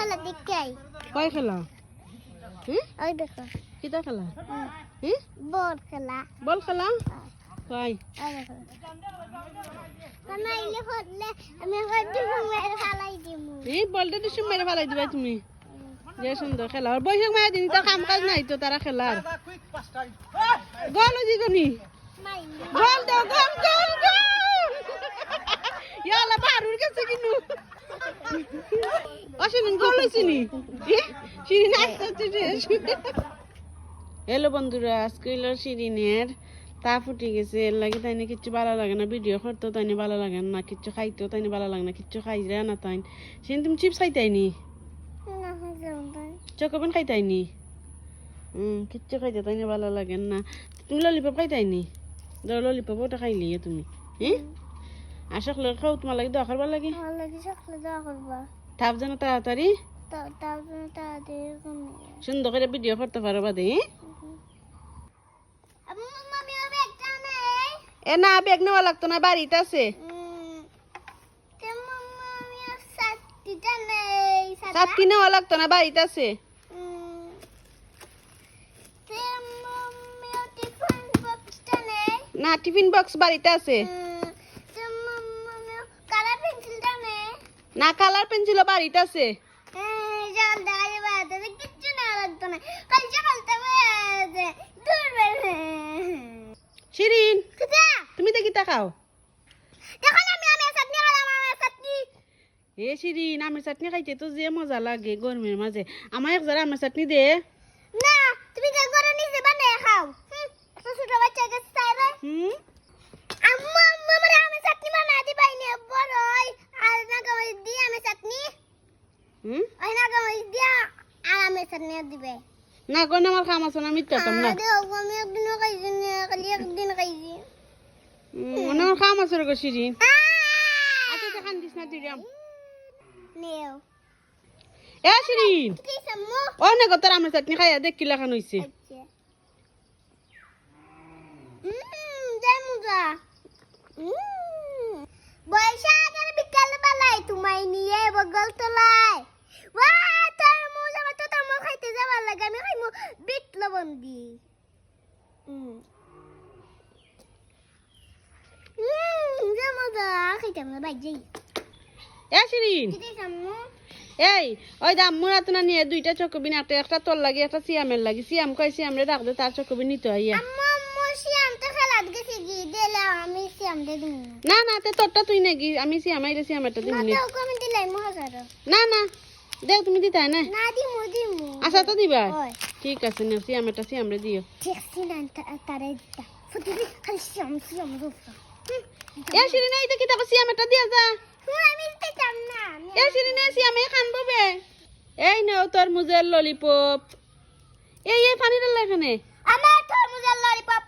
খেলা দেখাই কয় খেলা? হুম? ওই দেখো। কিতা খেলা? বল খেলা। বল খেলা? কয়? বলটা দিছো মেরে ফেলাই দিবা তুমি। যে সুন্দর খেলা। আর বৈশাখ মায়ের দিন তো কাম কাজ নাই তো তারা খেলার। গল দাও গল। হ্যালো বন্ধুরা আজকে হলো শিরিনের তা ফুটে গেছে এর লাগে তাই না কিচ্ছু ভালো লাগে না। ভিডিও করতেও তাই না ভালো লাগে না কিচ্ছু খাইতেও তাই না ভালো লাগে না কিচ্ছু খাই রে না তাই। শিরিন তুমি চিপস খাইতাইনি চকোবেন খাইতাইনি হুম কিচ্ছু খাইতে তাই না ভালো লাগে না। তুমি ললিপপ খাইতাইনি ধরো ললিপপ ওটা খাইলি তুমি হ্যাঁ আশা করলে খাও তোমার লাগে দোয়া করবার লাগে? থাপ যেন তাড়াতাড়ি। সুন্দর করে ভিডিও করতে পারো বাদে হ্যাঁ? এ না ব্যাগ নেওয়া লাগতো না বাড়িতে আছে। সাতটিটা নেওয়া লাগতো না বাড়িতে আছে। না টিফিন বক্স বাড়িতে আছে। না কালার পেন্সিলও বাড়িতে আছে জল দেখা যাবে তাতে কিচ্ছু না লাগতো না কাল সকালতে বেড়ে দূর বেড়ে শিরিন কোথা তুমি দেখি তাকাও দেখো না আমি আমি চাটনি খালাম আমি চাটনি। এ শিরিন আমের চাটনি খাইতে তো যে মজা লাগে গরমের মাঝে। আমার এক যারা আমের চাটনি দে। না তুমি যে করে নিজে বানিয়ে খাও। এত ছোট আম্মু আম্মু আমার আমি চাটনি বানাই দিবাই নে বড় আর না গাওয়াই দিয়ে আমি চাটনি। হুম? ওই না গাওয়াই দিয়া আর আমি চাটনি দিবে। না কোন আমার কাম আছে না করতাম না। আমি একদিন খাইছি না খালি হুম, না আমার আছে রে গো শিরিন আচ্ছা তো খান দিস না তুই রাম। নেও। এ শিরিন ও না গো তোর আমের চাটনি খাইয়া দেখ কি লেখান হইছে। আচ্ছা। বৈশাখের বিকাল বেলায় তোমায় নিয়ে বগল তোলায়। ওয়া তোর মুজ আমার তো তোর খাইতে যাবার লাগে আমি খাইমু বিট লবণ দি হুম হুম জয় মুজা খাইতাম না ভাই যাই এ শিরিন কি সাম্মু এই ওই দাম মুরাত না নিয়ে দুইটা চকবিন একটা একটা তোর লাগে একটা সিয়ামের লাগে। সিয়াম কয় সিয়ামরে রাখ দে তার চকবিন নিতে হইয়া আম্মু আম্মু শিয়াম তো খেলাত গেছে কি দিলে আমি শিয়াম দে দিমু। না না তে তোরটা তুই নাকি আমি সিয়াম আইলে সিয়ামেরটা দিমু নি। না তুমি দিতে না। আচ্ছা তো দিবা? ঠিক আছে সিয়ামেরটা সিয়ামরে দিও। তারে দিতা। খালি রূপা এ শিরিন এই দেখি তাকে সিয়ামেরটা দিয়া যা। এ শিরিন সিয়ামে খান ববে। এই নাও তোর মুজের ললিপপ। এই এই পানিটা এখানে। আমার তরমুজের ললিপপ